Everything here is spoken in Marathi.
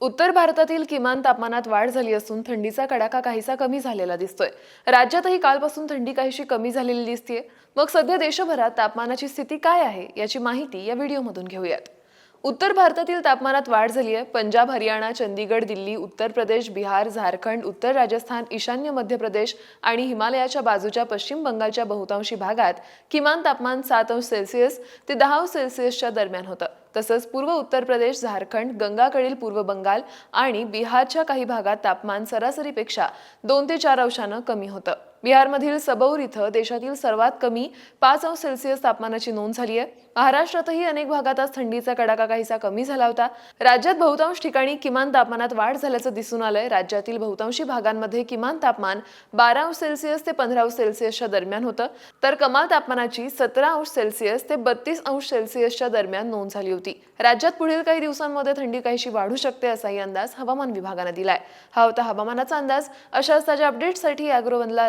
उत्तर भारतातील किमान तापमानात वाढ झाली असून थंडीचा कडाका काहीसा कमी झालेला दिसतोय. राज्यातही कालपासून थंडी काहीशी कमी झालेली दिसतीये. मग सध्या देशभरात तापमानाची स्थिती काय आहे याची माहिती या व्हिडिओमधून घेऊयात. उत्तर भारतातील तापमानात वाढ झाली आहे पंजाब हरियाणा चंदीगड दिल्ली उत्तर प्रदेश बिहार झारखंड उत्तर राजस्थान ईशान्य मध्य प्रदेश आणि हिमालयाच्या बाजूच्या पश्चिम बंगालच्या बहुतांशी भागात किमान तापमान सात अंश सेल्सिअस ते दहा अंश सेल्सिअसच्या दरम्यान होतं. तसंच पूर्व उत्तर प्रदेश झारखंड गंगाकडील पूर्व बंगाल आणि बिहारच्या काही भागात तापमान सरासरीपेक्षा दोन ते चार अंशानं कमी होतं. बिहारमधील सबौर इथं देशातील सर्वात कमी पाच अंश सेल्सिअस तापमानाची नोंद झाली आहे. महाराष्ट्रातही अनेक भागात आज थंडीचा कडाका काहीसा कमी झाला होता. राज्यात बहुतांश ठिकाणी किमान तापमानात वाढ झाल्याचं दिसून आलंय. राज्यातील बहुतांशी भागांमध्ये किमान तापमान बारा अंश सेल्सिअस ते पंधरा अंश सेल्सिअसच्या दरम्यान होतं. तर कमाल तापमानाची सतरा अंश सेल्सिअस ते बत्तीस अंश सेल्सिअसच्या दरम्यान नोंद झाली होती. राज्यात पुढील काही दिवसांमध्ये थंडी काहीशी वाढू शकते असाही अंदाज हवामान विभागानं दिलाय. हा होता हवामानाचा अंदाज. अशाच ताज्या अपडेट्ससाठी अॅग्रोवनला